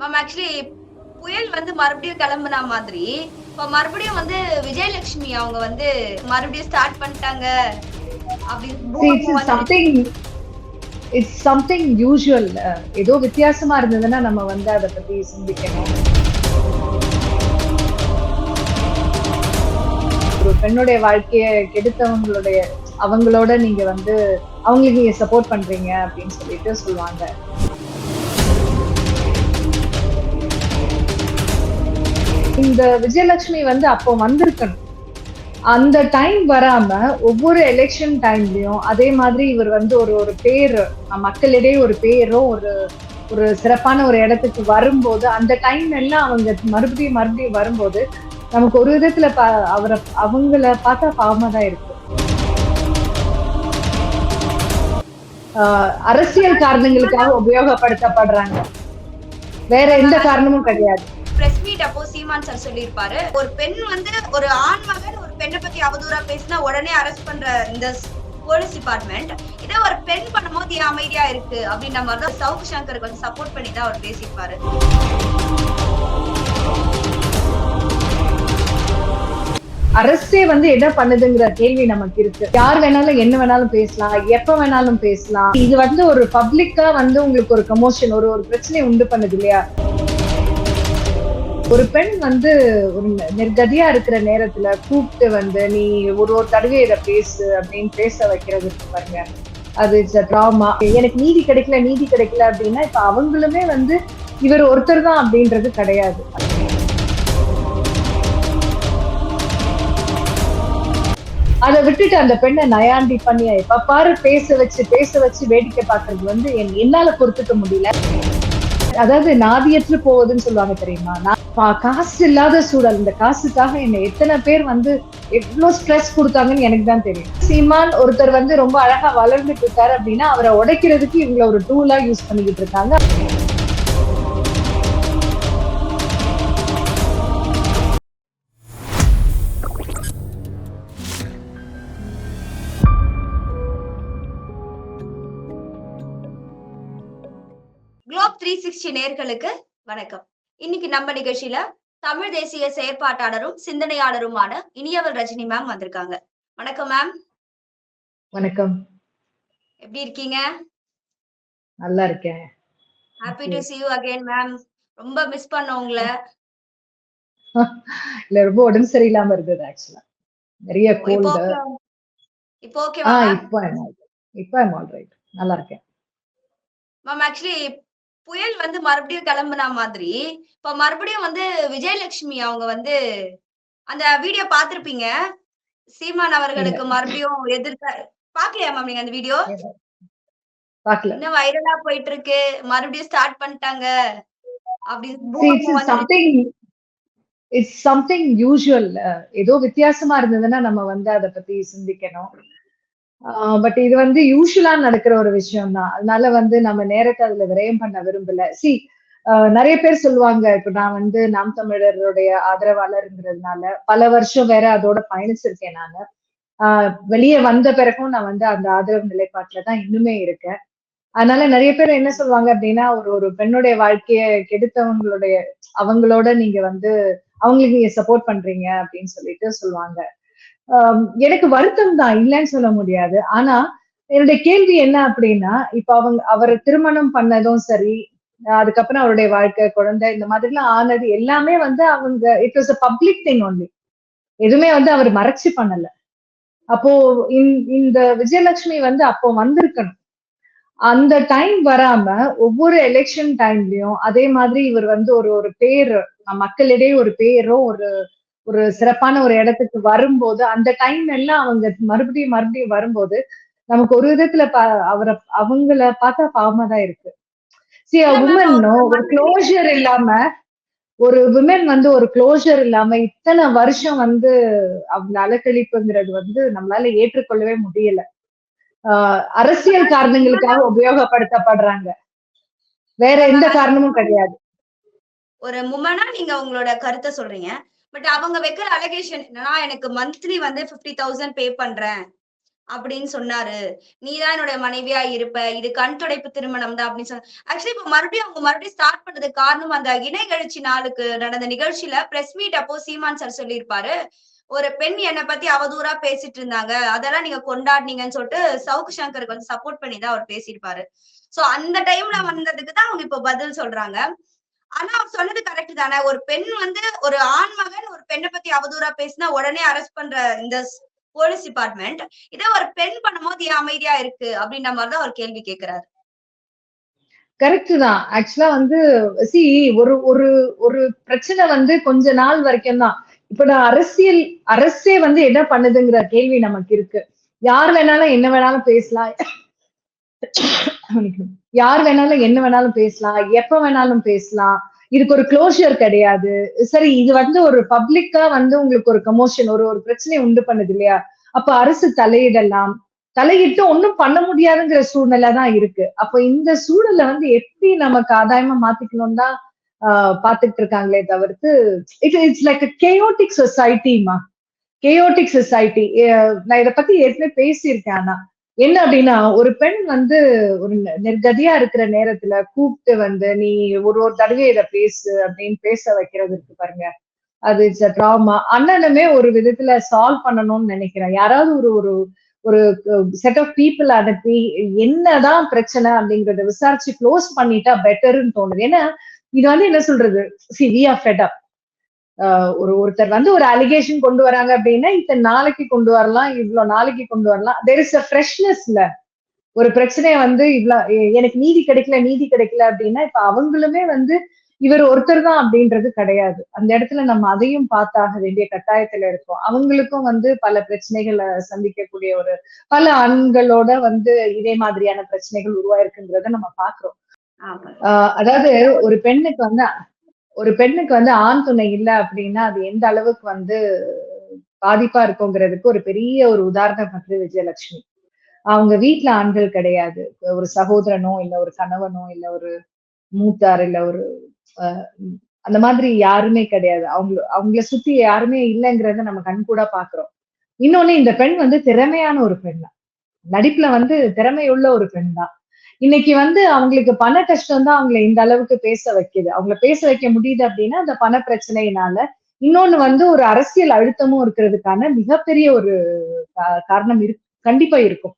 Ma'am actually புயல் வந்து மறுபடியும் கிளம்புன மாதிரி இப்ப மறுபடியும் வந்து விஜயலட்சுமி அவங்க வந்து மறுபடியும் ஸ்டார்ட் பண்ணிட்டாங்க அப்படின்னு இட்ஸ் சம்திங் யூஷுவல் ஏதோ வித்தியாசமா இருந்ததுன்னா நம்ம வந்து அதை பத்தி சிந்திக்கணும். ஒரு பெண்ணுடைய வாழ்க்கையை கெடுத்தவங்களுடைய அவங்களோட நீங்க வந்து அவங்களுக்கு நீங்க சப்போர்ட் பண்றீங்க அப்படின்னு சொல்லிட்டு சொல்லுவாங்க. இந்த விஜயலட்சுமி வந்து அப்போ வந்திருக்கணும். அந்த டைம் வராம ஒவ்வொரு எலெக்ஷன் டைம்லயும் அதே மாதிரி இவர் வந்து ஒரு ஒரு பேர் மக்களிடையே ஒரு பேரோ ஒரு ஒரு சிறப்பான ஒரு இடத்துக்கு வரும்போது அந்த டைம் எல்லாம் அவங்க மறுபடியும் மறுபடியும் வரும்போது நமக்கு ஒரு விதத்துல பா- அவரை அவங்கள பார்த்தா பாவமா தான் இருக்கு. ஆஹ் அரசியல் காரணங்களுக்காக உபயோகப்படுத்தப்படுறாங்க. வேற எந்த காரணமும் கிடையாது. பிரஸ் மீட் அப்போ சீமான் சார் சொல்லியிருப்பாரு. ஒரு பெண் வந்து ஒரு ஆண் மகன் ஒரு பெண்ணை பத்தி அவதூறா பேசினா உடனே அரெஸ்ட் பண்ற இந்த போலீஸ் டிபார்ட்மெண்ட் இதே ஒரு பெண் பண்ணும்போது ஏன் அமைதியா இருக்கு? அப்படின்ற மாதிரி தான் சவுக் சங்கருக்கு வந்து சப்போர்ட் பண்ணி தான் அவர் பேசியிருப்பாரு. அரசே வந்து என்ன பண்ணுதுங்கிற கேள்வி நமக்கு இருக்கு. யார் வேணாலும் என்ன வேணாலும் பேசலாம். எப்ப வேணாலும் பேசலாம். இது வந்து ஒரு பப்ளிக்கா வந்து உங்களுக்கு ஒரு கமோஷன் ஒரு ஒரு பிரச்சனை உண்டு பண்ணுது இல்லையா? ஒரு பெண் வந்து ஒரு நிர்கதியா இருக்கிற நேரத்துல கூப்பிட்டு வந்து நீ ஒரு ஒரு தடவை இதை பேசு அப்படின்னு பேச வைக்கிறது பாருங்க. அது இட்ஸ் ட்ராமா எனக்கு நீதி கிடைக்கல நீதி கிடைக்கல அப்படின்னா இப்ப அவங்களுமே வந்து இவர் ஒருத்தர் தான் அப்படின்றது கிடையாது. அதை விட்டுட்டு அந்த பெண்ணை நயாண்டி பண்ணி எப்ப பாரு பேச வச்சு பேச வச்சு வேடிக்கை பாக்குறது வந்து என்னால பொறுத்துக்க முடியல. அதாவது நாதியற்று போவதுன்னு சொல்லுவாங்க தெரியுமா? நான் காசு இல்லாத சூழல். இந்த காசுக்காக என்ன எத்தனை பேர் வந்து எவ்வளவு ஸ்ட்ரெஸ் கொடுத்தாங்கன்னு எனக்கு தான் தெரியும். சீமான் ஒருத்தர் வந்து ரொம்ப அழகா வளர்ந்துட்டு இருக்காரு அப்படின்னா அவரை உடைக்கிறதுக்கு இவங்கள ஒரு டூலா யூஸ் பண்ணிக்கிட்டு இருக்காங்க. சிக்ஸ்டி நேர்களுக்கு வணக்கம். இன்னைக்கு நம்ம நிகழ்ச்சியில தமிழ் தேசிய செயற்பாட்டாளரும் சிந்தனையாளருமான இனியவள் ரஜினி மேம் வந்திருக்காங்க. வணக்கம் மேம் வணக்கம். எப்படி இருக்கீங்க? நல்லா இருக்கேன். Happy to see you again ma'am ரொம்ப மிஸ் பண்ண உங்களை. இல்ல ரொம்ப உடம்பு சரியில்லாம இருந்தது ஆக்சுவலா நிறைய இப்போ கோல்டு இப்போ ஓகே இப்போ. இப்போ ரைட் நல்லா இருக்கேன். மேம் ஆக்சுவலி புயல் வந்து மறுபடியும் கிளம்புன மாதிரி இப்ப மறுபடியும் வந்து விஜயலட்சுமி அவங்க வந்து அந்த வீடியோ பாத்திருப்பீங்க சீமான் அவர்களுக்கு மறுபடியும் எதிர்க்க பாக்கலையா மேம் நீங்க அந்த வீடியோ இன்னும் வைரலா போயிட்டு இருக்கு மறுபடியும் ஸ்டார்ட் பண்ணிட்டாங்க. அப்படின்னு இட்ஸ் சம்திங் யூஷுவல் ஏதோ வித்தியாசமா இருந்ததுன்னா நம்ம வந்து அதை பத்தி சிந்திக்கணும். பட் இது வந்து யூஷுவலா நடக்கிற ஒரு விஷயம் தான் அதனால வந்து நம்ம நேரத்தை அதுல விரயம் பண்ண விரும்பல. சி நிறைய பேர் சொல்லுவாங்க இப்ப நான் வந்து நாம் தமிழருடைய ஆதரவாளருங்கிறதுனால பல வருஷம் வேற அதோட பயணிச்சிருக்கேன் நான். வெளியே வந்த பிறகும் நான் வந்து அந்த ஆதரவு நிலைப்பாட்டுல தான் இன்னுமே இருக்கேன். அதனால நிறைய பேர் என்ன சொல்லுவாங்க அப்படின்னா ஒரு ஒரு பெண்ணுடைய வாழ்க்கையை கெடுத்தவங்களுடைய அவங்களோட நீங்க வந்து அவங்களுக்கு நீங்க சப்போர்ட் பண்றீங்க அப்படின்னு சொல்லிட்டு சொல்லுவாங்க. எனக்கு வருத்தம் தான் இல்லைன்னு சொல்ல முடியாது. ஆனா என்னுடைய கேள்வி என்ன அப்படின்னா இப்ப அவங்க அவரை திருமணம் பண்ணதும் சரி அதுக்கப்புறம் அவருடைய வாழ்க்கை குழந்தை இந்த மாதிரி எல்லாம் ஆனது எல்லாமே வந்து அவங்க it was a public thing only எதுவுமே வந்து அவர் மறைச்சு பண்ணல. அப்போ இந்த விஜயலட்சுமி வந்து அப்போ வந்திருக்கணும். அந்த டைம் வராம ஒவ்வொரு எலெக்ஷன் டைம்லயும் அதே மாதிரி இவர் வந்து ஒரு ஒரு பேர் மக்களிடையே ஒரு பேரோ ஒரு ஒரு சிறப்பான ஒரு இடத்துக்கு வரும்போது அந்த டைம் எல்லாம் அவங்க மறுபடியும் மறுபடியும் வரும்போது நமக்கு ஒரு விதத்துல அவரை அவங்கள பார்த்தா பாவமா தான் இருக்கு. சி உமன் ஒரு க்ளோஷர் இல்லாம ஒரு விமன் வந்து ஒரு க்ளோஷர் இல்லாம இத்தனை வருஷம் வந்து அவங்க அலக்களிப்புங்கிறது வந்து நம்மளால ஏற்றுக்கொள்ளவே முடியல. ஆஹ் அரசியல் காரணங்களுக்காக உபயோகப்படுத்தப்படுறாங்க. வேற எந்த காரணமும் கிடையாது. ஒரு முமனா நீங்க உங்களோட கருத்தை சொல்றீங்க. பட் அவங்க வைக்கிற அலகேஷன் என்னன்னா எனக்கு மந்த்லி வந்து பிப்டி தௌசண்ட் பே பண்றேன் அப்படின்னு சொன்னாரு. நீதான் என்னுடைய மனைவியா இருப்ப. இது கண் துடைப்பு திருமணம் தான் அப்படின்னு சொன்ன ஆக்சுவலி இப்ப மறுபடியும் அவங்க மறுபடியும் ஸ்டார்ட் பண்ணதுக்கு காரணம் அந்த இணை எழுச்சி நாளுக்கு நடந்த நிகழ்ச்சியில பிரஸ் மீட் அப்போ சீமான் சார் சொல்லியிருப்பாரு. ஒரு பெண் என்னை பத்தி அவதூறா பேசிட்டு இருந்தாங்க. அதெல்லாம் நீங்க கொண்டாடினீங்கன்னு சொல்லிட்டு சவுக்கு சங்கருக்கு வந்து சப்போர்ட் பண்ணி தான் அவர் பேசியிருப்பாரு. சோ அந்த டைம்ல வந்ததுக்கு தான் அவங்க இப்ப பதில் சொல்றாங்க. ஆனா அவர் சொன்னது கரெக்ட் தானே. ஒரு பெண் வந்து ஒரு ஆண் மகன் ஒரு பெண்ணை பத்தி அவதூறா பேசினா உடனே அரெஸ்ட் பண்ற இந்த போலீஸ் டிபார்ட்மெண்ட் இதே ஒரு பெண் பண்ணும்போது ஏன் அமைதியா இருக்கு? அப்படின்ற மாதிரிதான் அவர் கேள்வி கேக்குறாரு. கரெக்ட் தான். ஆக்சுவலா வந்து சி ஒரு ஒரு ஒரு பிரச்சனை வந்து கொஞ்ச நாள் வரைக்கும் தான். இப்ப நான் அரசியல் அரசே வந்து என்ன பண்ணுதுங்கிற கேள்வி நமக்கு இருக்கு. யார் வேணாலும் என்ன வேணாலும் பேசலாம். யார் வேணாலும் என்ன வேணாலும் பேசலாம் எப்ப வேணாலும் பேசலாம். இதுக்கு ஒரு க்ளோஷர் கிடையாது. சரி இது வந்து ஒரு பப்ளிக்கா வந்து உங்களுக்கு ஒரு கமோஷன் ஒரு ஒரு பிரச்சனையை உண்டு பண்ணுது இல்லையா? அப்ப அரசு தலையிடலாம். தலையிட்டு ஒண்ணும் பண்ண முடியாதுங்கிற சூழ்நிலை தான் இருக்கு. அப்ப இந்த சூழலை வந்து எப்படி நமக்கு ஆதாயமா மாத்திக்கணும் தான் பாத்துக்கிட்டு இருக்காங்களே தவிர்த்து இட் இட்ஸ் லைக் கேயோட்டிக் சொசைட்டிமா கேயோட்டிக் சொசைட்டி நான் இதை பத்தி ஏற்கனவே பேசியிருக்கேன் ஆனா. என்ன அப்படின்னா ஒரு பெண் வந்து ஒரு நெர்கதியா இருக்கிற நேரத்துல கூப்பிட்டு வந்து நீ ஒரு ஒரு தடவை இதை பேசு அப்படின்னு பேச வைக்கிறது இருக்கு பாருங்க. அது இட்ஸ் அ ட்ராமா அண்ணனுமே ஒரு விதத்துல சால்வ் பண்ணணும்னு நினைக்கிறேன் யாராவது ஒரு ஒரு ஒரு செட் ஆஃப் பீப்புள் அனுப்பி என்னதான் பிரச்சனை அப்படிங்கறத விசாரிச்சு க்ளோஸ் பண்ணிட்டா பெட்டர்னு தோணுது. ஏன்னா இது வந்து என்ன சொல்றது? C V R fed up ஒரு ஒருத்தர் வந்து ஒரு அலிகேஷன் கொண்டு வராங்க அப்படின்னா இத்தனை நாளைக்கு கொண்டு வரலாம் இவ்வளவு நாளைக்கு கொண்டு வரலாம். தெர் இஸ் அ ஃப்ரெஷ்னஸ்ல ஒரு பிரச்சனைய வந்து இவ்வளவு எனக்கு நீதி கிடைக்கல நீதி கிடைக்கல அப்படின்னா இப்ப அவங்களுமே வந்து இவர் ஒருத்தர் தான் அப்படின்றது கிடையாது. அந்த இடத்துல நம்ம அதையும் பார்த்தாக வேண்டிய கட்டாயத்துல இருக்கோம். அவங்களுக்கும் வந்து பல பிரச்சனைகளை சந்திக்கக்கூடிய ஒரு பல ஆண்களோட வந்து இதே மாதிரியான பிரச்சனைகள் உருவாயிருக்குன்றத நம்ம பாக்குறோம் அதாவது ஒரு பெண்ணுக்கு வந்து ஒரு பெண்ணுக்கு வந்து ஆண் துணை இல்லை அப்படின்னா அது எந்த அளவுக்கு வந்து பாதிப்பா இருக்குங்கிறதுக்கு ஒரு பெரிய ஒரு உதாரணம் வந்து விஜயலட்சுமி. அவங்க வீட்டுல ஆண்கள் கிடையாது. ஒரு சகோதரனோ இல்ல ஒரு கணவனோ இல்ல ஒரு மூத்தார் இல்ல ஒரு அந்த மாதிரி யாருமே கிடையாது. அவங்க அவங்கள சுத்தி யாருமே இல்லைங்கிறத நம்ம கண் கூட பாக்குறோம். இன்னொன்னு இந்த பெண் வந்து திறமையான ஒரு பெண் தான் நடிப்புல வந்து திறமையுள்ள ஒரு பெண் தான் இன்னைக்கு வந்து அவங்களுக்கு பண கஷ்டம் தான் அவங்களை இந்த அளவுக்கு பேச வைக்குது. அவங்கள பேச வைக்க முடியுது அப்படின்னா அந்த பண பிரச்சனையினால இன்னொன்னு வந்து ஒரு அரசியல் அழுத்தமும் இருக்கிறதுக்கான மிகப்பெரிய ஒரு காரணம் இரு கண்டிப்பா இருக்கும்.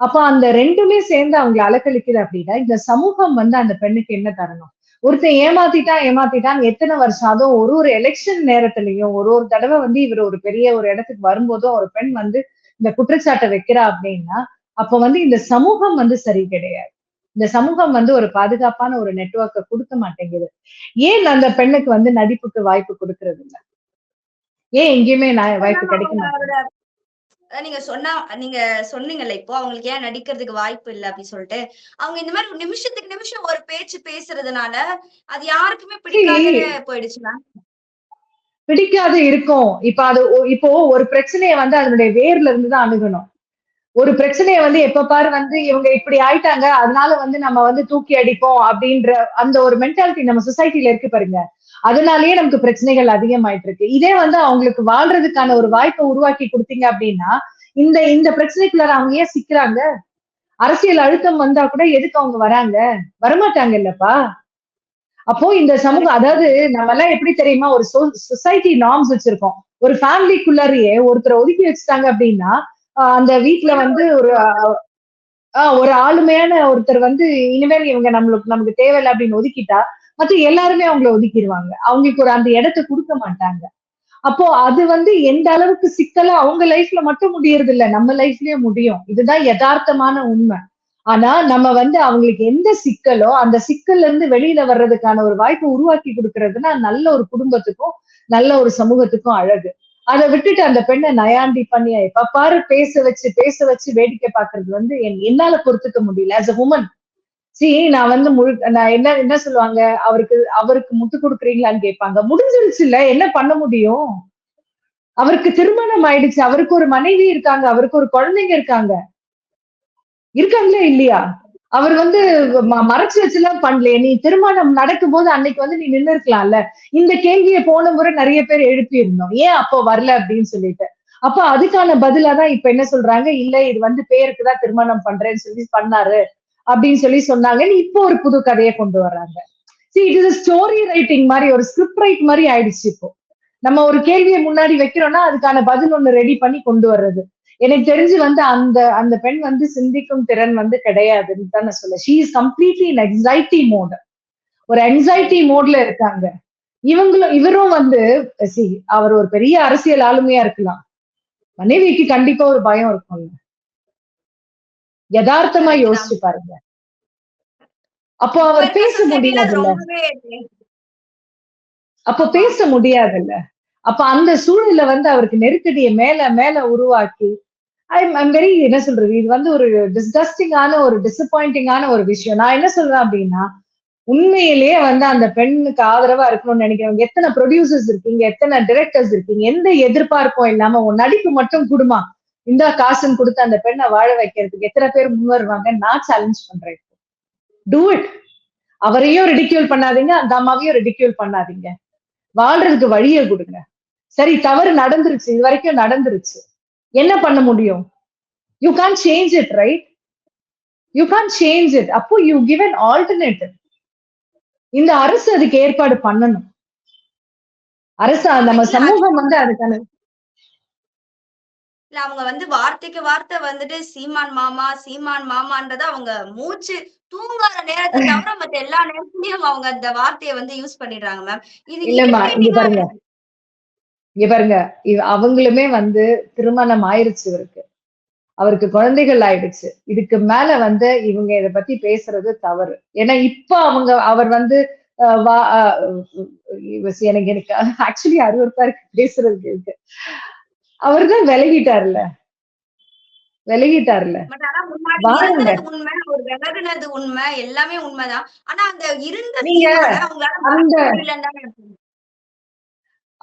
அப்ப அந்த ரெண்டுமே சேர்ந்து அவங்களை அலக்கழிக்குது அப்படின்னா இந்த சமூகம் வந்து அந்த பெண்ணுக்கு என்ன தரணும்? ஒருத்தன் ஏமாத்திட்டான் ஏமாத்திட்டான் எத்தனை வருஷம்? அதுவும் ஒரு ஒரு எலெக்ஷன் நேரத்திலையும் ஒரு ஒரு தடவை வந்து இவர் ஒரு பெரிய ஒரு இடத்துக்கு வரும்போதும் ஒரு பெண் வந்து இந்த குற்றச்சாட்டை வைக்கிறா அப்படின்னா அப்ப வந்து இந்த சமூகம் வந்து சரி கிடையாது. இந்த சமூகம் வந்து ஒரு பாதுகாப்பான ஒரு நெட்ஒர்க்கை கொடுக்க மாட்டேங்குது. ஏன் அந்த பெண்ணுக்கு வந்து நடிப்புக்கு வாய்ப்பு கொடுக்கறது இல்ல? ஏன் எங்கேயுமே வாய்ப்பு கிடைக்க மாட்டேங்குது? நீங்க சொன்னா நீங்க சொன்னீங்கல்ல இப்போ அவங்களுக்கு ஏன் நடிக்கிறதுக்கு வாய்ப்பு இல்லை அப்படின்னு சொல்லிட்டு. அவங்க இந்த மாதிரி நிமிஷத்துக்கு நிமிஷம் ஒரு பேச்சு பேசுறதுனால அது யாருக்குமே பிடிக்காத போயிடுச்சுன்னா பிடிக்காது இருக்கும். இப்ப அது இப்போ ஒரு பிரச்சனைய வந்து அதனுடைய வேர்ல இருந்து தான் அணுகணும். ஒரு பிரச்சனையை வந்து எப்ப பாரு வந்து இவங்க இப்படி ஆயிட்டாங்க அதனால வந்து நம்ம வந்து தூக்கி அடிப்போம் அப்படின்ற அந்த ஒரு மென்டாலிட்டி நம்ம சொசைட்டில இருக்கு பாருங்க. அதனாலயே நமக்கு பிரச்சனைகள் அதிகமாயிட்டு இருக்கு இதே வந்து அவங்களுக்கு வாழ்றதுக்கான ஒரு வாய்ப்பை உருவாக்கி கொடுத்தீங்க அப்படின்னா இந்த இந்த பிரச்சனைக்குள்ளார அவங்க ஏன் சிக்கிறாங்க? அரசியல் அழுத்தம் வந்தா கூட எதுக்கு அவங்க வராங்க? வரமாட்டாங்க இல்லப்பா அப்போ இந்த சமூகம் அதாவது நம்ம எல்லாம் எப்படி தெரியுமா? ஒரு சொசைட்டி நார்ம்ஸ் வச்சிருக்கோம். ஒரு ஃபேமிலிக்குள்ளாரையே ஒருத்தரை ஒதுக்கி வச்சுட்டாங்க அப்படின்னா அந்த வீட்டுல வந்து ஒரு ஆஹ் ஒரு ஆளுமையான ஒருத்தர் வந்து இனிமேல் இவங்க நம்மளுக்கு நமக்கு தேவையில்லை அப்படின்னு ஒதுக்கிட்டா மற்ற எல்லாருமே அவங்கள ஒதுக்கிடுவாங்க அவங்களுக்கு ஒரு அந்த இடத்த கொடுக்க மாட்டாங்க. அப்போ அது வந்து எந்த அளவுக்கு சிக்கலா அவங்க லைஃப்ல மட்டும் முடியறது இல்ல நம்ம லைஃப்லயே முடியும். இதுதான் யதார்த்தமான உண்மை. ஆனா நம்ம வந்து அவங்களுக்கு எந்த சிக்கலோ அந்த சிக்கல்ல இருந்து வெளியில வர்றதுக்கான ஒரு வாய்ப்பை உருவாக்கி கொடுக்கறதுன்னா நல்ல ஒரு குடும்பத்துக்கும் நல்ல ஒரு சமூகத்துக்கும் அழகு. அதை விட்டுட்டு அந்த பெண்ணை நயாண்டி பண்ணி எப்ப பாரு பேச வச்சு பேச வச்சு வேடிக்கை பாக்குறது வந்து என்னால பொறுத்துக்க முடியல. ஆஸ் அ உமன் சி நான் வந்து முழு நான் என்ன என்ன சொல்லுவாங்க? அவருக்கு அவருக்கு முட்டு கொடுக்குறீங்களான்னு கேட்பாங்க. முடிஞ்சிருச்சு இல்ல என்ன பண்ண முடியும்? அவருக்கு திருமணம் ஆயிடுச்சு. அவருக்கு ஒரு மனைவி இருக்காங்க. அவருக்கு ஒரு குழந்தைங்க இருக்காங்க. இருக்காங்களா இல்லையா? அவர் வந்து மறைச்சு வச்சுலாம் பண்ணலையே. நீ திருமணம் நடக்கும் போது அன்னைக்கு வந்து நீ நின்று இருக்கலாம்ல இந்த கேள்வியை போன முறை நிறைய பேர் எழுப்பி இருந்தோம் ஏன் அப்போ வரல அப்படின்னு சொல்லிட்டு. அப்ப அதுக்கான பதிலாதான் இப்ப என்ன சொல்றாங்க? இல்ல இது வந்து பேருக்கு தான் திருமணம் பண்றேன்னு சொல்லி பண்ணாரு அப்படின்னு சொல்லி சொன்னாங்கன்னு இப்போ ஒரு புது கதையை கொண்டு வர்றாங்க. See it is story writing மாதிரி ஒரு ஸ்கிரிப்ட் ரைட் மாதிரி ஆயிடுச்சு இப்போ. நம்ம ஒரு கேள்வியை முன்னாடி வைக்கிறோம்னா அதுக்கான பதில் ஒண்ணு ரெடி பண்ணி கொண்டு வர்றது. எனக்கு தெரிஞ்சு வந்து அந்த அந்த பெண் வந்து சிந்திக்கும் திறன் வந்து கிடையாதுன்னு தான் நான் சொல்ல she is completely in anxiety mode ஒரு என்சைட்டி மோட்ல இருக்காங்க. இவங்களும் இவரும் வந்து சி அவர் ஒரு பெரிய அரசியல் ஆளுமையா இருக்கலாம். மனைவிக்கு கண்டிப்பா ஒரு பயம் இருக்கும்ல. யதார்த்தமா. யோசிச்சு பாருங்க. அப்போ அவர் பேச முடியாதுல்ல. அப்ப பேச முடியாதுல்ல. அப்ப அந்த சூழல்ல வந்து அவருக்கு நெருக்கடியை மேல மேல உருவாக்கி ஐ ஐம் வெரி என்ன சொல்றது? இது வந்து ஒரு டிஸ்கஸ்டிங்கான ஒரு டிசப்பாயிண்டிங்கான ஒரு விஷயம். நான் என்ன சொல்றேன் அப்படின்னா உண்மையிலேயே வந்து அந்த பெண்ணுக்கு ஆதரவா இருக்கணும்னு நினைக்கிறவங்க எத்தனை ப்ரொடியூசர்ஸ் இருக்கீங்க எத்தனை டிரெக்டர்ஸ் இருக்கீங்க எந்த எதிர்பார்ப்பும் இல்லாம உன் நடிப்பு மட்டும் குடுமா? இந்த காசுன்னு கொடுத்து அந்த பெண்ணை வாழ வைக்கிறதுக்கு எத்தனை பேர் முன் வருவாங்க நான் சேலஞ்ச் பண்றேன். டூ இட் அவரையும் ரெடிக்யூல் பண்ணாதீங்க அந்த அம்மாவையும் ரெடிக்யூல் பண்ணாதீங்க. வாழ்றதுக்கு வழியை கொடுங்க. சரி தவறு நடந்துருச்சு இது வரைக்கும் நடந்துருச்சு. என்ன பண்ண முடியும்? You can't change it right you can't change it அப்போ யூ கிவ் அன் ஆல்டர்னேட்டிவ் இந்த அரசு அதுக்கு ஏற்பாடு பண்ணணும். அரசு நம்ம சமூகம் வந்து அதுக்கான இல்ல அவங்க வந்து வார்த்தைக்கு வார்த்தை வந்துட்டு சீமான் மாமா சீமான் மாமான்றத அவங்க மூச்சு தூங்காத நேரத்தை தவிர மத்த எல்லா நேரத்துலயும் அவங்க அந்த வார்த்தையை வந்து யூஸ் பண்ணிடுறாங்க மேம் இது இங்க irritating-ஆ பாருங்க இங்க பாருங்க இவ- அவங்களுமே வந்து திருமணம் ஆயிருச்சு இவருக்கு. அவருக்கு குழந்தைகள் ஆயிடுச்சு. இதுக்கு மேல வந்து இவங்க இத பத்தி பேசுறது தவறு. ஏன்னா இப்ப அவங்க அவர் வந்து வா எனக்கு எனக்கு ஆக்சுவலி அறுவருப்பா இருக்கு பேசுறதுக்கு இருக்கு அவர் தான் விலகிட்டார்ல. விலகிட்டார்ல. உண்மை எல்லாமே உண்மைதான். ஆனா அந்த இருந்த நீங்க சீமானை அவங்களால அந்த மறக்க முடியலன்னு தானே இருக்கு.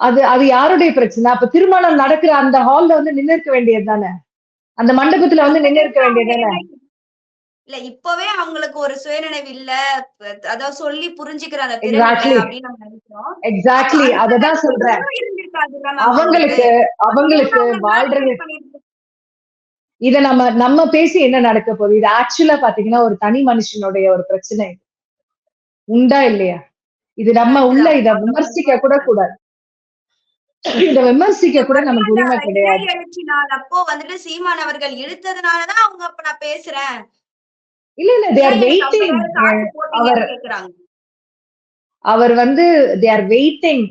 அது அது யாருடைய பிரச்சனை? அப்ப திருமணம் நடக்கிற அந்த ஹால்ல வந்து நின்று இருக்க வேண்டியது தானே? அந்த மண்டபத்துல வந்து நின்று இருக்க வேண்டியது தானே? இல்ல இப்பவே அவங்களுக்கு ஒரு சுயநினைவு இல்ல. அதாவது சொல்லி புரிஞ்சுக்கிற அந்த திறன் Exactly. இல்ல அப்படின்னு நம்ம நினைக்கிறோம். எக்ஸாக்ட்லி அததான் சொல்றேன். அவங்களுக்கு அவங்களுக்கு அவங்க வாழ்றது. இத நம்ம நம்ம பேசி என்ன நடக்க போகுது? இது ஆக்சுவலா பாத்தீங்கன்னா ஒரு தனி மனுஷனுடைய ஒரு பிரச்சனை. உண்டா இல்லையா? இது நம்ம உள்ள இத விமர்சிக்க கூட கூடாது. இத விமர்சிக்க கூட நமக்கு உரிமை கிடையாது. அப்போ வந்துட்டு சீமான் அவர்கள் இழுத்ததுனாலதான் அவங்க அப்ப நான் பேசுறேன். இல்ல இல்ல தே ஆர் ஏன் எனக்கு வெயிட்டிங் கேக்குறாங்க? அவர் வந்து தே ஆர் வெயிட்டிங்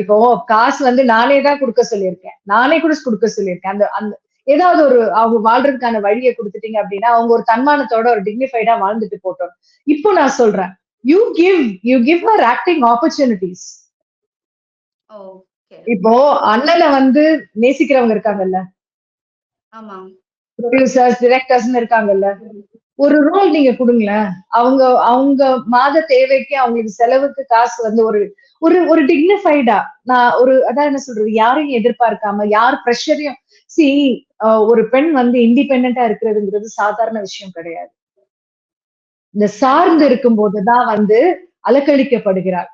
இப்போ காசு வந்து நானே தான் கொடுக்க சொல்லியிருக்கேன். நானே கூட கொடுக்க சொல்லியிருக்கேன். அந்த அந்த ஏதாவது ஒரு அவங்க வாழ்றதுக்கான வழியை கொடுத்துட்டீங்க அப்படின்னா அவங்க ஒரு தன்மானத்தோட ஒரு டிக்னிஃபைடா வாழ்ந்துட்டு போட்டோம் இப்போ நான் சொல்றேன். You give you give her acting opportunities இப்போ அண்ணனை வந்து நேசிக்கிறவங்க இருக்காங்கல்ல? ஆமா. ப்ரொடியூசர்ஸ் டிரெக்டர்ஸ்னு இருக்காங்கல்ல? ஒரு ரோல் நீங்க கொடுங்களேன். அவங்க அவங்க மாத தேவைக்கு அவங்களுக்கு செலவுக்கு காசு வந்து ஒரு ஒரு ஒரு டிக்னிஃபைடா நான் ஒரு அதான் என்ன சொல்றது? யாரையும் எதிர்பார்க்காம யார் ப்ரெஷரையும் சி ஒரு பெண் வந்து இண்டிபெண்டா இருக்கிறதுங்கிறது சாதாரண விஷயம் கிடையாது. இந்த சார்ந்து இருக்கும் போதுதான் வந்து அலக்களிக்கப்படுகிறார்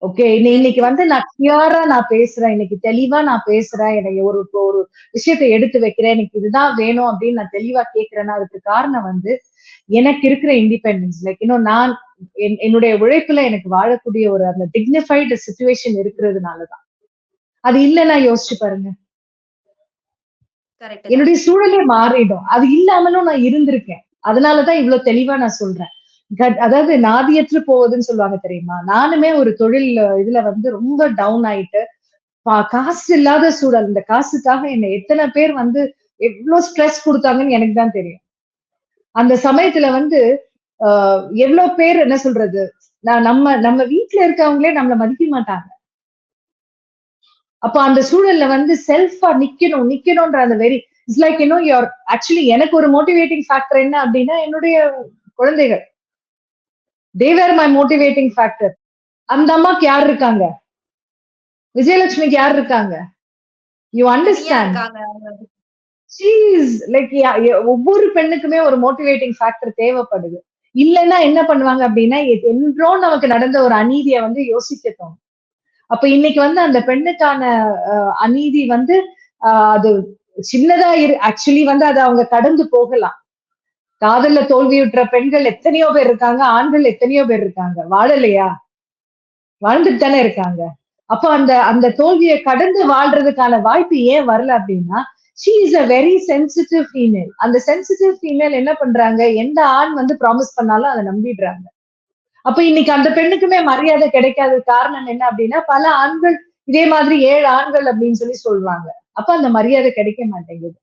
ஓகே இன்னைக்கு வந்து நான் கிளியரா நான் பேசுறேன். இன்னைக்கு தெளிவா நான் பேசுறேன். எனக்கு ஒரு ஒரு விஷயத்தை எடுத்து வைக்கிறேன். எனக்கு இதுதான் வேணும் அப்படின்னு நான் தெளிவா கேட்கிறேன்னா அதுக்கு காரணம் வந்து எனக்கு இருக்கிற இண்டிபெண்டன்ஸ் லைக் இன்னும் நான் என்- என்னுடைய உழைப்புல எனக்கு வாழக்கூடிய ஒரு அந்த டிக்னிஃபைடு சுச்சுவேஷன் இருக்கிறதுனாலதான். அது இல்லைன்னா யோசிச்சு பாருங்க. என்னுடைய சூழலே மாறிடும். அது இல்லாமலும் நான் இருந்திருக்கேன். அதனாலதான் இவ்வளவு தெளிவா நான் சொல்றேன். அதாவது நாதியற்று போவதுன்னு சொல்லுவாங்க தெரியுமா? நானுமே ஒரு தொழில் இதுல வந்து ரொம்ப டவுன் ஆயிட்டு பா- காசு இல்லாத சூழல். இந்த காசுக்காக என்ன எத்தனை பேர் வந்து எவ்வளவு ஸ்ட்ரெஸ் கொடுத்தாங்கன்னு எனக்கு தான் தெரியும். அந்த சமயத்துல வந்து ஆஹ் எவ்வளவு பேர் என்ன சொல்றது? நான் நம்ம நம்ம வீட்டுல இருக்கவங்களே நம்மள மதிக்க மாட்டாங்க. அப்ப அந்த சூழல்ல வந்து செல்ஃபா நிக்கணும் நிக்கணும்ன்ற அந்த very it's like you know your actually எனக்கு ஒரு மோட்டிவேட்டிங் ஃபேக்டர் என்ன அப்படின்னா என்னுடைய குழந்தைகள். தேவர் மை மோட்டிவேட்டிங் ஃபேக்டர் அந்த அம்மாக்கு யார் இருக்காங்க? விஜயலட்சுமிக்கு யார் இருக்காங்க? யூ அண்டர்ஸ்டாண்ட் லைக் ஒவ்வொரு பெண்ணுக்குமே ஒரு மோட்டிவேட்டிங் ஃபேக்டர் தேவைப்படுது. இல்லைன்னா என்ன பண்ணுவாங்க அப்படின்னா என்றோ நமக்கு நடந்த ஒரு அநீதியை வந்து யோசிக்க தோணும். அப்ப இன்னைக்கு வந்து அந்த பெண்ணுக்கான அநீதி வந்து அது சின்னதா இரு ஆக்சுவலி வந்து அதை அவங்க கடந்து போகலாம். காதல்ல தோல்வியுற்ற பெண்கள் எத்தனையோ பேர் இருக்காங்க ஆண்கள் எத்தனையோ பேர் இருக்காங்க. வாழலையா? வாழ்ந்துட்டு தானே இருக்காங்க. அப்ப அந்த அந்த தோல்வியை கடந்து வாழ்றதுக்கான வாய்ப்பு ஏன் வரல அப்படின்னா she is a very sensitive female அந்த சென்சிட்டிவ் ஃபீமேல் என்ன பண்றாங்க? எந்த ஆண் வந்து ப்ராமிஸ் பண்ணாலும் அதை நம்பிடுறாங்க. அப்ப இன்னைக்கு அந்த பெண்ணுக்குமே மரியாதை கிடைக்காத காரணம் என்ன அப்படின்னா பல ஆண்கள் இதே மாதிரி ஏழு ஆண்கள் அப்படின்னு சொல்லி சொல்றாங்க அப்ப அந்த மரியாதை கிடைக்க மாட்டேங்குது.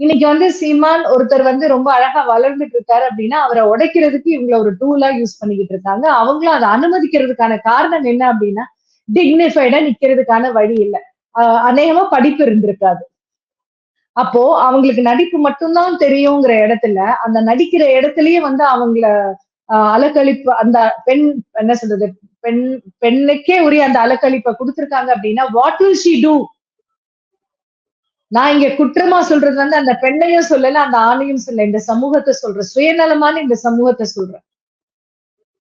இன்னைக்கு வந்து சீமான் ஒருத்தர் வந்து ரொம்ப அழகா வளர்ந்துட்டு இருக்காரு அப்படின்னா அவரை உடைக்கிறதுக்கு இவங்கள ஒரு டூலா யூஸ் பண்ணிக்கிட்டு இருக்காங்க. அவங்களும் அதை அனுமதிக்கிறதுக்கான காரணம் என்ன அப்படின்னா டிக்னிஃபைடா நிக்கிறதுக்கான வழி இல்லை. அநேகமா படிப்பு இருந்திருக்காது. அப்போ அவங்களுக்கு நடிப்பு மட்டும்தான் தெரியுங்கிற இடத்துல அந்த நடிக்கிற இடத்துலயே வந்து அவங்கள அலக்கழிப்பு அந்த பெண் என்ன சொல்றது பெண் பெண்ணுக்கே உரிய அந்த அலக்கழிப்பை கொடுத்துருக்காங்க அப்படின்னா வாட் வில் ஷி டூ நான் இங்க குற்றமா சொல்றது வந்து அந்த பெண்ணையும் சொல்லல அந்த ஆணையும் சொல்ல இந்த சமூகத்தை சொல்றேன். சுயநலமான இந்த சமூகத்தை சொல்றேன்.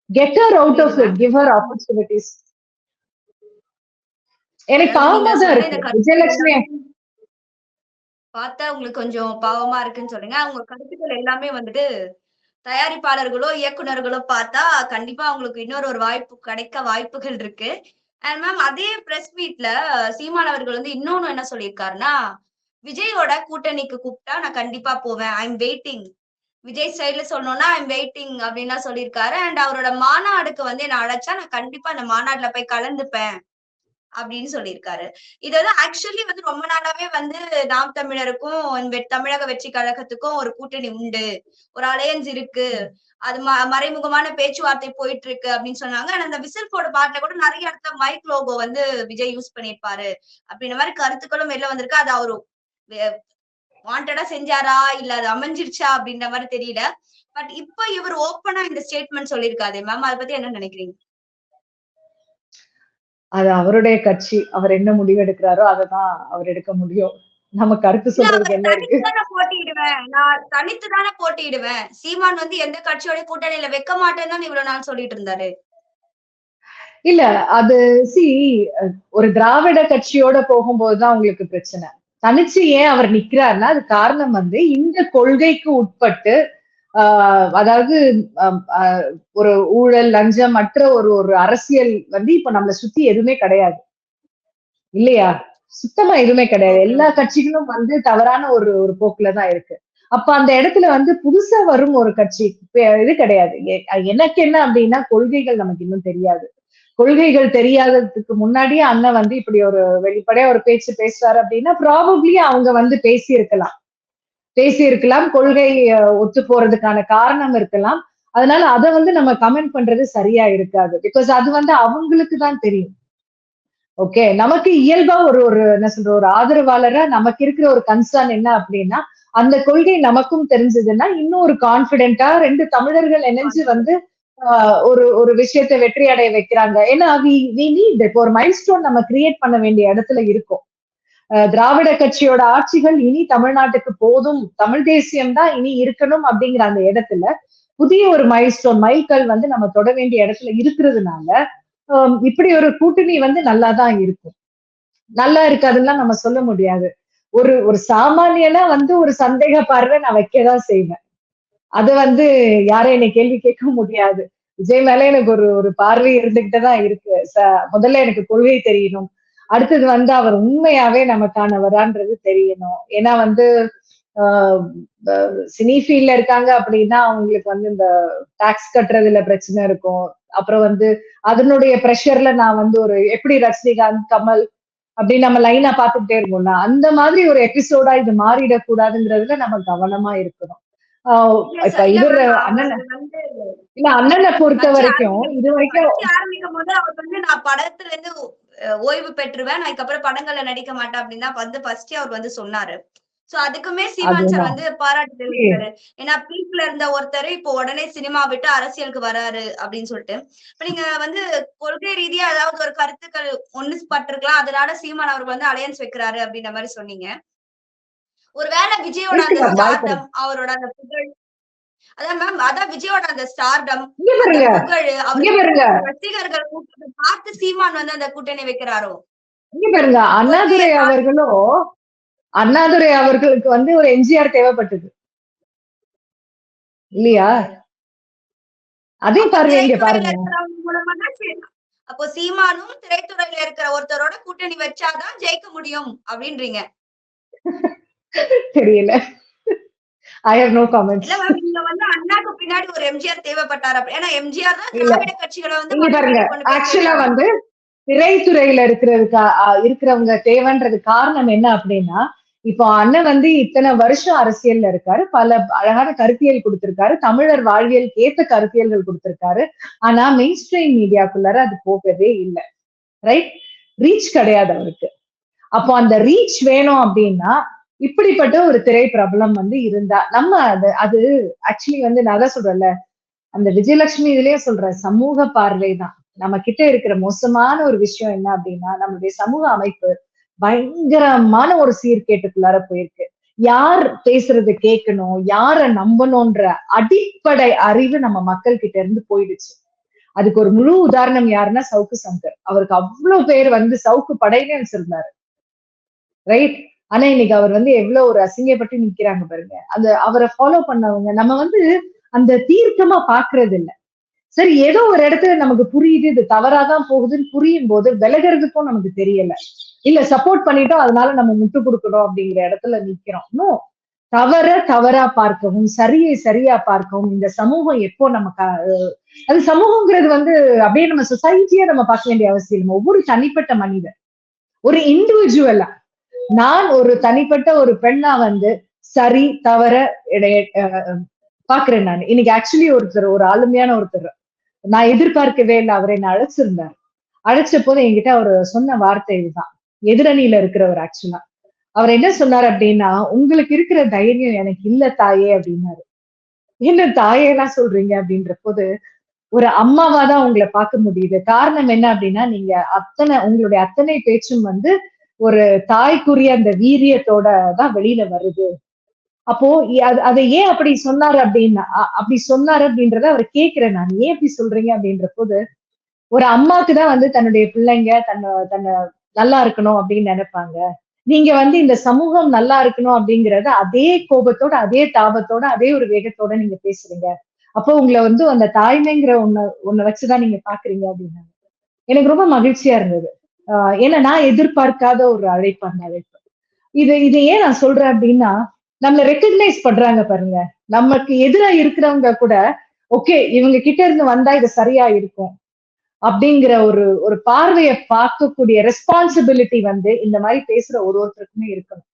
Get her out of it give her opportunities எனக்கு பாவமா தான் இருக்கு. விஜயலட்சுமி. பார்த்தா உங்களுக்கு கொஞ்சம் பாவமா இருக்குன்னு சொல்றீங்க அவங்க கருத்துக்கள் எல்லாமே வந்துட்டு தயாரிப்பாளர்களோ இயக்குனர்களோ பார்த்தா கண்டிப்பா அவங்களுக்கு இன்னொரு ஒரு வாய்ப்பு கிடைக்க வாய்ப்புகள் இருக்கு. அண்ட் மேம் அதே பிரஸ் மீட்ல சீமான் அவர்கள் வந்து இன்னொன்னு என்ன சொல்லியிருக்காருன்னா விஜயோட கூட்டணிக்கு கூப்பிட்டா நான் கண்டிப்பா போவேன். ஐ எம் வெயிட்டிங் விஜய் சைட்ல சொல்லணும்னா ஐம் வெயிட்டிங் அப்படின்னு சொல்லியிருக்காரு. அண்ட் அவரோட மாநாடுக்கு வந்து என்ன அழைச்சா நான் கண்டிப்பா அந்த மாநாடுல போய் கலந்துப்பேன் அப்படின்னு சொல்லியிருக்காரு. இது வந்து ஆக்சுவலி வந்து ரொம்ப நாளாவே வந்து நாம் தமிழருக்கும் தமிழக வெற்றி கழகத்துக்கும் ஒரு கூட்டணி உண்டு. ஒரு அலையன்ஸ் இருக்கு. அது ம மறைமுகமான பேச்சுவார்த்தை போயிட்டு இருக்கு அப்படின்னு சொன்னாங்க. அந்த விசில் போட பாட்டுல கூட நிறைய இடத்துல மைக் லோகோ வந்து விஜய் யூஸ் பண்ணிருப்பாரு அப்படின்ற மாதிரி கருத்துக்களும் வெளில வந்திருக்கு. அது அவரு வாண்டடா செஞ்சாரா? இல்ல அது அமைஞ்சிருச்சா? அப்படின்ற மாதிரி தெரியல. பட் இப்ப இவர் ஓப்பனா இந்த ஸ்டேட்மெண்ட் சொல்லியிருக்காரு. மேம் அதை பத்தி என்ன நினைக்கிறீங்க? அது அவருடைய கட்சி. அவர் என்ன முடிவு எடுக்கிறாரோ அததான் அவர் எடுக்க முடியும். நம்ம கருத்து சொல்றதுக்கு என்ன இருக்கு? போட்டியிடுவேன். நான் தனித்து தானே போட்டியிடுவேன். சீமான் வந்து எந்த கட்சியோட கூட்டணியில வைக்க மாட்டேன்னு இவ்வளவு நாள் சொல்லிட்டு இருந்தாரு. இல்ல அது சி ஒரு திராவிட கட்சியோட போகும்போதுதான் உங்களுக்கு பிரச்சனை. தனிச்சு ஏன் அவர் நிக்கிறாருன்னா அது காரணம் வந்து இந்த கொள்கைக்கு உட்பட்டு ஆஹ் அதாவது ஒரு ஊழல் லஞ்சம் மற்ற ஒரு ஒரு அரசியல் வந்து இப்ப நம்மளை சுத்தி எதுவுமே கிடையாது. இல்லையா? சுத்தமா எதுவுமே கிடையாது. எல்லா கட்சிகளும் வந்து தவறான ஒரு ஒரு போக்குலதான் இருக்கு. அப்ப அந்த இடத்துல வந்து புதுசா வரும் ஒரு கட்சி இது கிடையாது. எனக்கு என்ன அப்படின்னா கொள்கைகள் நமக்கு இன்னும் தெரியாது. கொள்கைகள் தெரியாததுக்கு முன்னாடியே அண்ணன் வந்து இப்படி ஒரு வெளிப்படையா ஒரு பேச்சு பேசுறாரு அப்படின்னா ப்ராபப்ளி அவங்க வந்து பேசியிருக்கலாம். பேசியிருக்கலாம் பேசி இருக்கலாம் கொள்கை ஒத்து போறதுக்கான காரணம் இருக்கலாம். அதனால அதை வந்து நம்ம கமெண்ட் பண்றது சரியா இருக்காது. பிகாஸ் அது வந்து அவங்களுக்கு தான் தெரியும். ஓகே நமக்கு இயல்பா ஒரு ஒரு என்ன சொல்ற ஒரு ஆதரவாளரா நமக்கு இருக்கிற ஒரு கன்சர்ன் என்ன அப்படின்னா அந்த கொள்கை நமக்கும் தெரிஞ்சதுன்னா இன்னும் ஒரு கான்பிடென்டா ரெண்டு தமிழர்கள் இணைஞ்சு வந்து ஒரு ஒரு விஷயத்தை வெற்றி அடைய வைக்கிறாங்க. ஏன்னா இப்போ ஒரு மைல் ஸ்டோன் நம்ம கிரியேட் பண்ண வேண்டிய இடத்துல இருக்கும். திராவிட கட்சியோட ஆட்சிகள் இனி தமிழ்நாட்டுக்கு போதும். தமிழ் தேசியம் தான் இனி இருக்கணும் அப்படிங்கிற அந்த இடத்துல புதிய ஒரு மைல் ஸ்டோன் மைல்கல் வந்து நம்ம தொட வேண்டிய இடத்துல இருக்கிறதுனால இப்படி ஒரு கூட்டணி வந்து நல்லா தான் இருக்கும். நல்லா இருக்காதுலாம் நம்ம சொல்ல முடியாது. ஒரு ஒரு சாமானியனா வந்து ஒரு சந்தேக பார்வை நான் வைக்கதான் செய்வேன். அது வந்து யாரும் என்னை கேள்வி கேட்க முடியாது. விஜய் மேல எனக்கு ஒரு ஒரு பார்வை இருந்துகிட்டே தான் இருக்கு முதல்ல எனக்கு கொள்கை தெரியணும். அடுத்தது வந்து அவர் உண்மையாவே நமக்கானவரான்றது தெரியணும். ஏன்னா வந்து சினி ஃபீல்ட்ல இருக்காங்க அப்படின்னா அவங்களுக்கு வந்து இந்த டாக்ஸ் கட்டுறதுல பிரச்சனை இருக்கும். அப்புறம் வந்து அதனுடைய ப்ரெஷர்ல நான் வந்து ஒரு எப்படி ரஜினிகாந்த் கமல் அப்படி நம்ம லைனா பார்த்துக்கிட்டே இருக்கோம்னா அந்த மாதிரி ஒரு எபிசோடா இது மாறிடக்கூடாதுங்கிறதுல நம்ம கவனமா இருக்கணும். இப்ப இவர் அண்ணன் இல்ல அண்ணனை பொறுத்த வரைக்கும் இது வரைக்கும் ஆரம்பிக்கும் போது அவர் வந்து நான் படத்துல இருந்து ஓய்வு பெற்றுவேன். நான் இதுக்கப்புறம் படங்கள்ல நடிக்க மாட்டேன் அப்படின்னு தான் வந்து ஃபர்ஸ்ட் அவர் வந்து சொன்னாரு. சோ அதுக்குமே சீமான் சார் வந்து பாராட்டு தெரிவித்தாரு ஏன்னா பீக்ல இருந்த ஒருத்தர் இப்போ உடனே சினிமா விட்டு அரசியலுக்கு வராரு அப்படின்னு சொல்லிட்டு. இப்ப நீங்க வந்து கொள்கை ரீதியா ஏதாவது ஒரு கருத்துக்கள் ஒண்ணு பட்டிருக்கலாம். அதனால சீமான் அவருக்கு வந்து அலையன்ஸ் வைக்கிறாரு அப்படின்ற மாதிரி சொன்னீங்க. ஒருவேளை விஜயோட அந்த ஸ்டார்டம் அவரோட அந்த புகழ் அதான் மேம் அதான் விஜயோட அந்த ஸ்டார்டம் புகழ் அவர் ரசிகர்கள் கூட்டத்தை பார்த்து சீமான் வந்து அந்த கூட்டணி வைக்கிறாரோ? இங்க பாருங்க. அண்ணாதுரை அவர்களும் அண்ணாதுரை அவர்களுக்கு வந்து ஒரு எம்ஜிஆர் தேவைப்பட்டது. இல்லையா? அதே பாருங்க பாருங்க. அப்போ சீமானும் திரைத்துறையில இருக்கிற ஒருத்தரோட கூட்டணி வச்சாதான் ஜெயிக்க முடியும் அப்படின்றீங்க. தெரியல. ஐ ஹவ் நோ கமெண்ட்ஸ் இல்ல மேம் நீங்க வந்து அண்ணாக்கு பின்னாடி ஒரு எம்ஜிஆர் தேவைப்பட்டார்? அப்படி ஏன்னா எம்ஜிஆர் தான். திராவிட கட்சிகளை வந்து இங்க பாருங்க ஆக்சுவலா. வந்து திரைத்துறையில இருக்கிறதுக்கு இருக்கிறவங்க தேவைன்றது காரணம் என்ன அப்படின்னா இப்போ அண்ணன் வந்து இத்தனை வருஷம் அரசியல்ல இருக்காரு. பல அழகான கருத்தியல் கொடுத்திருக்காரு. தமிழர் வாழ்வியலுக்கு ஏத்த கருத்தியல்கள் கொடுத்திருக்காரு. ஆனா மெயின் ஸ்ட்ரீம் மீடியாக்குள்ளார அது போகவே இல்லை. ரைட் ரீச் கிடையாது அவருக்கு. அப்போ அந்த ரீச் வேணும் அப்படின்னா இப்படிப்பட்ட ஒரு திரை பிரபலம் வந்து இருந்தா நம்ம அது அது ஆக்சுவலி வந்து நான் தான் சொல்றேன்ல அந்த விஜயலட்சுமி இதுலயே சொல்ற சமூக பார்வை தான். நம்ம கிட்ட இருக்கிற மோசமான ஒரு விஷயம் என்ன அப்படின்னா நம்மளுடைய சமூக அமைப்பு பயங்கரமான ஒரு சீர்கேட்டுக்குள்ளார போயிருக்கு. யார் பேசுறது கேட்கணும் யார நம்பணும்ன்ற அடிப்படை அறிவு நம்ம மக்கள் கிட்ட இருந்து போயிடுச்சு. அதுக்கு ஒரு முழு உதாரணம் யாருன்னா சவுக்கு சங்கர். அவருக்கு அவ்வளவு பேர் வந்து சவுக்கு படையினு வச்சிருந்தாரு. ரைட் ஆனா இன்னைக்கு அவர் வந்து எவ்வளவு ஒரு அசிங்கப்பட்டு நிக்கிறாங்க பாருங்க. அந்த அவரை ஃபாலோ பண்ணவங்க நம்ம வந்து அந்த தீர்க்கமா பாக்குறது இல்ல சரி ஏதோ ஒரு இடத்துல நமக்கு புரியுது இது தவறாதான் போகுதுன்னு புரியும் போது விலகிறதுக்கும் நமக்கு தெரியல. இல்ல சப்போர்ட் பண்ணிட்டோம் அதனால நம்ம முட்டு கொடுக்கணும் அப்படிங்கிற இடத்துல நிக்கிறோம். இன்னும் தவற தவறா பார்க்கவும் சரியை சரியா பார்க்கவும் இந்த சமூகம் எப்போ நம்ம க- அது சமூகங்கிறது வந்து அப்படியே நம்ம சொசைட்டியா நம்ம பார்க்க வேண்டிய அவசியம் ஒவ்வொரு தனிப்பட்ட மனிதர். ஒரு இண்டிவிஜுவலா நான் ஒரு தனிப்பட்ட ஒரு பெண்ணா வந்து சரி தவற பாக்குறேன் நான். இன்னைக்கு ஆக்சுவலி ஒருத்தர் ஒரு ஆளுமையான ஒருத்தர். நான் எதிர்பார்க்கவே இல்லை அவரை என்ன அழைச்சிருந்தார். அழைச்ச போது என்கிட்ட அவர் சொன்ன வார்த்தை இதுதான். எதிரணியில இருக்கிறவர் ஆக்சுவலா அவர் என்ன சொன்னார் அப்படின்னா உங்களுக்கு இருக்கிற தைரியம் எனக்கு இல்ல தாயே அப்படின்னாரு. என்ன தாயேலாம் சொல்றீங்க? அப்படின்ற போது ஒரு அம்மாவா தான் உங்களை பார்க்க முடியுது. காரணம் என்ன அப்படின்னா நீங்க அத்தனை உங்களுடைய அத்தனை பேச்சும் வந்து ஒரு தாய்க்குரிய அந்த வீரியத்தோட தான் வெளியில வருது. அப்போ அது- அதை ஏன் அப்படி சொன்னாரு அப்படின்னா அப்படி சொன்னாரு அப்படின்றத அவர் கேக்குறேன் நான். ஏன் இப்படி சொல்றீங்க அப்படின்ற போது ஒரு அம்மாக்கு தான் வந்து தன்னுடைய பிள்ளைங்க தன்னை தன்னை நல்லா இருக்கணும் அப்படின்னு நினைப்பாங்க. நீங்க வந்து இந்த சமூகம் நல்லா இருக்கணும் அப்படிங்கறத அதே கோபத்தோட அதே தாபத்தோட அதே ஒரு வேகத்தோட நீங்க பேசுறீங்க. அப்போ உங்களை வந்து அந்த தாய்மைங்கிற ஒண்ண ஒண்ண வச்சுதான் நீங்க பாக்குறீங்க அப்படின்னாங்க. எனக்கு ரொம்ப மகிழ்ச்சியா இருந்தது. ஏன்னா நான் எதிர்பார்க்காத ஒரு அழைப்பு அந்த அழைப்பு. இது இது ஏன் நான் சொல்றேன் அப்படின்னா நம்மள ரெக்கக்னைஸ் பண்றாங்க பாருங்க. நமக்கு எதிரா இருக்கிறவங்க கூட ஓகே இவங்க கிட்ட இருந்து வந்தா இது சரியா இருக்கும். அப்படிங்கிற ஒரு ஒரு பார்வையை பார்க்கக்கூடிய ரெஸ்பான்சிபிலிட்டி வந்து இந்த மாதிரி பேசுற ஒரு ஒருத்தருக்குமே இருக்கணும்.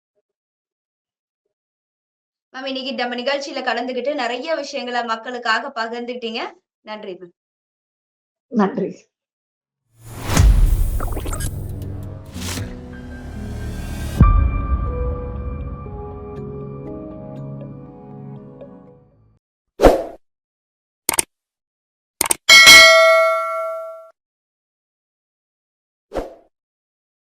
மேம் இன்னைக்கு நம்ம நிகழ்ச்சியில கலந்துகிட்டு நிறைய விஷயங்களை மக்களுக்காக பகிர்ந்துட்டீங்க நன்றி நன்றி.